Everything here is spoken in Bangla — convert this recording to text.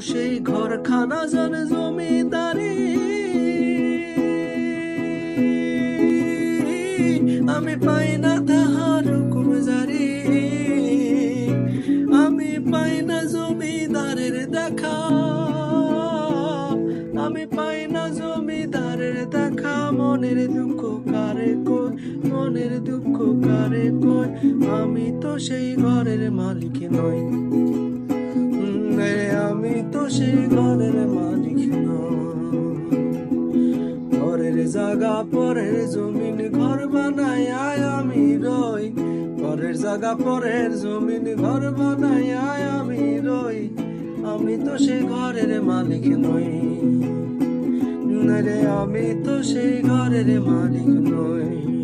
সেই ঘর খানা জন জমিদারি। আমি পাই না তাহার হুকুম আমি পাই না জমিদারের দেখা। আমি পাই না জমিদারের দেখা। মনের দুঃখ কারে কই মনের দুঃখ কারে কই আমি তো সেই ঘরের মালিক নই। সেই ঘরের মালিক ঘরের জায়গা, পরের জমিন ঘর বানাই আমি রই। ঘরের জায়গা, পরের জমিন ঘর বানাই আমি রই। আমি তো সেই ঘরের মালিক নই। আমি তো সেই ঘরের মালিক নই।